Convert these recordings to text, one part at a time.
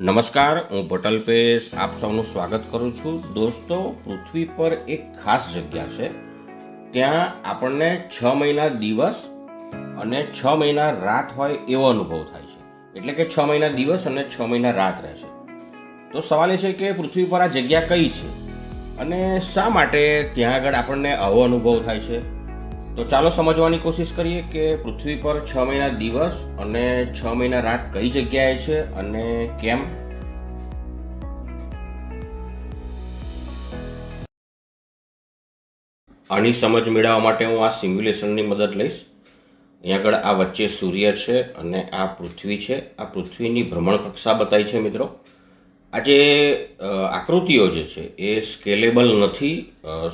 નમસ્કાર, હું ભટલ પેશ આપ સૌનું સ્વાગત કરું છું. દોસ્તો, પૃથ્વી પર એક ખાસ જગ્યા છે. ત્યાં આપણને છ મહિના દિવસ અને છ મહિના રાત હોય એવો અનુભવ થાય છે. એટલે કે છ મહિના દિવસ અને છ મહિના રાત રહે છે. તો સવાલ એ છે કે પૃથ્વી પર આ જગ્યા કઈ છે? અને શા માટે ત્યાં આગળ આપણને આવો અનુભવ થાય છે? તો ચાલો સમજવાની કોશિશ કરીએ કે પૃથ્વી પર છ મહિના દિવસ અને છ મહિના રાત કઈ જગ્યાએ છે અને કેમ? આની સમજ મેળવવા માટે હું આ સિમ્યુલેશનની મદદ લઈશ. અહીંયા આગળ આ વચ્ચે સૂર્ય છે અને આ પૃથ્વી છે. આ પૃથ્વીની ભ્રમણ કક્ષા બતાવી છે મિત્રો. આ જે આકૃતિઓ જે છે એ સ્કેલેબલ નથી.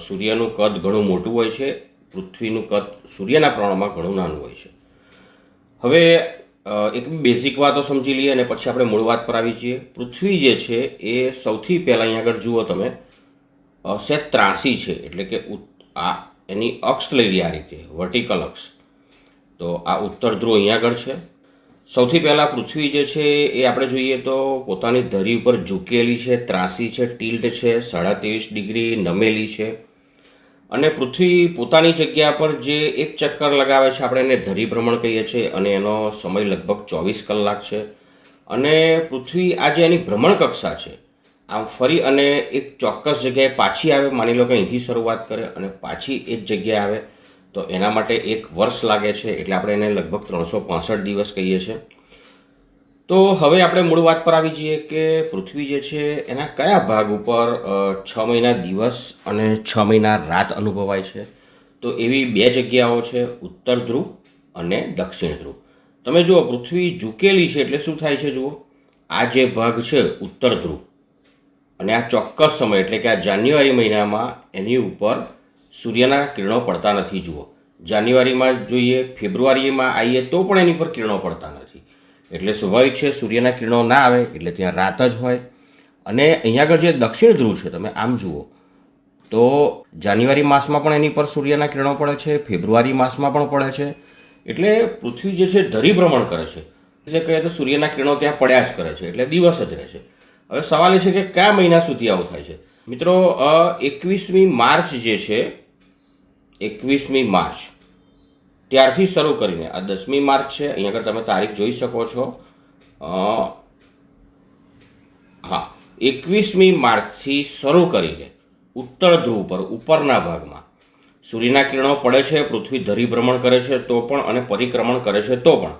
સૂર્યનું કદ ઘણું મોટું હોય છે. પૃથ્વીનું કદ સૂર્યના પ્રમાણમાં ઘણું નાનું હોય છે. હવે એક બેઝિક વાતો સમજી લઈએ અને પછી આપણે મૂળ વાત પર આવી જઈએ. પૃથ્વી જે છે એ સૌથી પહેલાં અહીંયા આગળ જુઓ તમે સે ત્રાસી છે, એટલે કે આ એની અક્ષ લઈ લઈએ આ રીતે, વર્ટિકલ અક્ષ. તો આ ઉત્તર ધ્રુવ અહીંયા આગળ છે. સૌથી પહેલાં પૃથ્વી જે છે એ આપણે જોઈએ તો પોતાની ધરી ઉપર ઝૂકેલી છે, ત્રાસી છે, ટિલ્ટ છે, સાડા ત્રેવીસ ડિગ્રી નમેલી છે. અને પૃથ્વી પોતાની જગ્યા પર જે એક ચક્કર લગાવે છે, આપણે એને ધરી ભ્રમણ કહીએ છીએ અને એનો સમય લગભગ ચોવીસ કલાક છે. અને પૃથ્વી આ જે એની ભ્રમણ કક્ષા છે. આમ ફરી અને એક ચોક્કસ જગ્યાએ પાછી આવે, માની લો કે અહીંથી શરૂઆત કરે અને પાછી એ જ જગ્યાએ આવે, તો એના માટે એક વર્ષ લાગે છે, એટલે આપણે એને લગભગ ત્રણસો પાંસઠ દિવસ કહીએ છીએ. તો હવે આપણે મૂળ વાત પર આવી જઈએ કે પૃથ્વી જે છે એના કયા ભાગ ઉપર છ મહિના દિવસ અને છ મહિના રાત અનુભવાય છે? તો એવી બે જગ્યાઓ છે, ઉત્તર ધ્રુવ અને દક્ષિણ ધ્રુવ. તમે જુઓ, પૃથ્વી ઝૂકેલી છે એટલે શું થાય છે જુઓ? આ જે ભાગ છે ઉત્તર ધ્રુવ. અને આ ચોક્કસ સમય, એટલે કે આ જાન્યુઆરી મહિનામાં એની ઉપર સૂર્યના કિરણો પડતા નથી જુઓ. જાન્યુઆરીમાં જોઈએ, ફેબ્રુઆરીમાં આવીએ તો પણ એની પર કિરણો પડતા નથી. એટલે સ્વાભાવિક છે, સૂર્યના કિરણો ના આવે, એટલે ત્યાં રાત જ હોય. અને અહીંયા આગળ જે દક્ષિણ ધ્રુવ છે, તમે આમ જુઓ, તો જાન્યુઆરી માસમાં પણ એની પર સૂર્યના કિરણો પડે છે, ફેબ્રુઆરી માસમાં પણ પડે છે. એટલે પૃથ્વી જે છે ધરીભ્રમણ કરે છે. એટલે કહીએ તો સૂર્યના કિરણો ત્યાં પડ્યા જ કરે છે, એટલે દિવસ જ રહે છે. હવે સવાલ એ છે કે કયા મહિના સુધી આવું થાય છે? મિત્રો એકવીસમી માર્ચ જે છે, એકવીસમી માર્ચ ત્યારથી શરૂ કરીને, આ દસમી માર્ચ છે, અહીંયા આગળ તમે તારીખ જોઈ શકો છો. હા, એકવીસમી માર્ચથી શરૂ કરીને ઉત્તર ધ્રુવ પર, ઉપરના ભાગમાં, સૂર્યના કિરણો પડે છે, પૃથ્વી ધરીભ્રમણ કરે છે તો પણ અને પરિક્રમણ કરે છે તો પણ.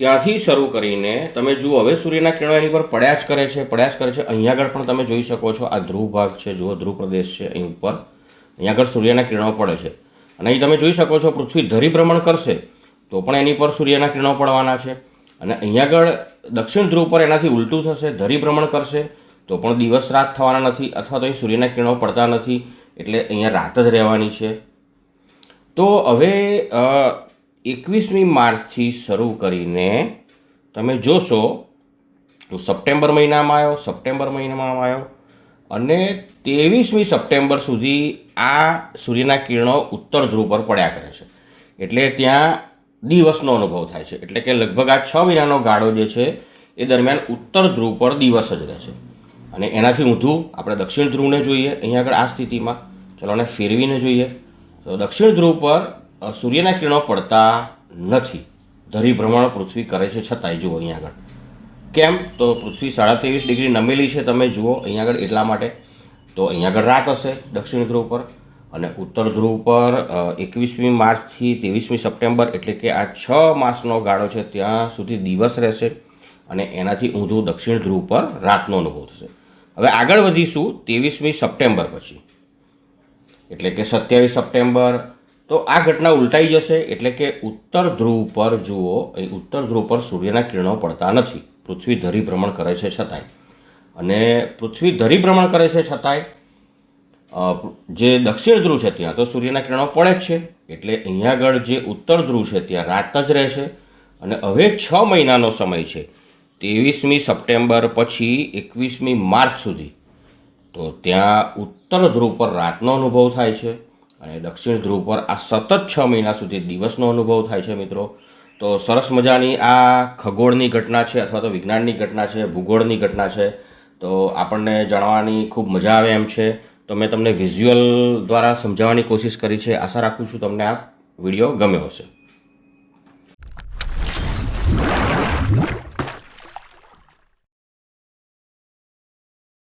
ત્યાંથી શરૂ કરીને તમે જુઓ, હવે સૂર્યના કિરણો એની પર પડ્યા જ કરે છે, પડ્યા જ કરે છે. અહીંયા આગળ પણ તમે જોઈ શકો છો, આ ધ્રુવ ભાગ છે, જુઓ, ધ્રુવ પ્રદેશ છે અહીં ઉપર. અહીંયા આગળ સૂર્યના કિરણો પડે છે. અને અહીં તમે જોઈ શકો છો, પૃથ્વી ધરી ભ્રમણ કરશે, તો પણ એની પર સૂર્યના કિરણો પડવાના છે. અને અહીંયા આગળ દક્ષિણ ધ્રુવ પર એનાથી ઉલટું થશે, ધરી ભ્રમણ કરશે, તો પણ દિવસ રાત થવાના નથી, અથવા તો અહીં સૂર્યના કિરણો પડતા નથી, એટલે અહીંયા રાત જ રહેવાની છે. તો હવે એકવીસમી માર્ચથી શરૂ કરીને તમે જોશો હું સપ્ટેમ્બર મહિનામાં આવ્યો, સપ્ટેમ્બર મહિનામાં આવ્યો અને ત્રેવીસમી સપ્ટેમ્બર સુધી આ સૂર્યના કિરણો ઉત્તર ધ્રુવ પર પડ્યા કરે છે. એટલે ત્યાં દિવસનો અનુભવ થાય છે. એટલે કે લગભગ આ છ મહિનાનો ગાળો જે છે, એ દરમિયાન ઉત્તર ધ્રુવ પર દિવસ જ રહે છે. અને એનાથી ઊંધું આપણે દક્ષિણ ધ્રુવને જોઈએ. અહીંયા આગળ આ સ્થિતિમાં. ચલો આને ફેરવીને જોઈએ. તો દક્ષિણ ધ્રુવ પર સૂર્યના કિરણો પડતા નથી. ધરી ભ્રમણ પૃથ્વી કરે છે છતાંય. જુઓ અહીંયા આગળ. કેમ? તો પૃથ્વી સાડા ત્રેવીસ ડિગ્રી નમેલી છે, તમે જુઓ અહીંયા આગળ એટલા માટે. તો અહીંયા આગળ રાત હશે દક્ષિણ ધ્રુવ પર અને ઉત્તર ધ્રુવ પર એકવીસમી માર્ચથી ત્રેવીસમી સપ્ટેમ્બર એટલે કે આ છ માસનો ગાળો છે, ત્યાં સુધી દિવસ રહેશે અને એનાથી ઊંધું દક્ષિણ ધ્રુવ પર રાતનો અનુભવ થશે. હવે આગળ વધીશું ત્રેવીસમી સપ્ટેમ્બર પછી. એટલે કે સત્યાવીસ સપ્ટેમ્બર. તો આ ઘટના ઉલટાઈ જશે એટલે કે ઉત્તર ધ્રુવ પર જુઓ, એ ઉત્તર ધ્રુવ પર સૂર્યના કિરણો પડતા નથી. પૃથ્વી ધરી ભ્રમણ કરે છે છતાંય. અને પૃથ્વી ધરી ભ્રમણ કરે છે છતાંય જે દક્ષિણ ધ્રુવ છે ત્યાં તો સૂર્યના કિરણો પડે જ છે. એટલે અહીંયા આગળ જે ઉત્તર ધ્રુવ છે ત્યાં રાત જ રહેશે અને હવે છ મહિનાનો સમય છે. ત્રેવીસમી સપ્ટેમ્બર પછી એકવીસમી માર્ચ સુધી. તો ત્યાં ઉત્તર ધ્રુવ પર રાતનો અનુભવ થાય છે. અને દક્ષિણ ધ્રુવ પર આ સતત છ મહિના સુધી દિવસનો અનુભવ થાય છે મિત્રો. તો સરસ મજાની આ ખગોળની ઘટના છે અથવા તો વિજ્ઞાનની ઘટના છે, ભૂગોળની ઘટના છે. તો આપણને જાણવાની ખૂબ મજા આવે એમ છે. તો મેં તમને વિઝ્યુઅલ દ્વારા સમજાવવાની કોશિશ કરી છે. આશા રાખું છું તમને આ વીડિયો ગમ્યો હશે.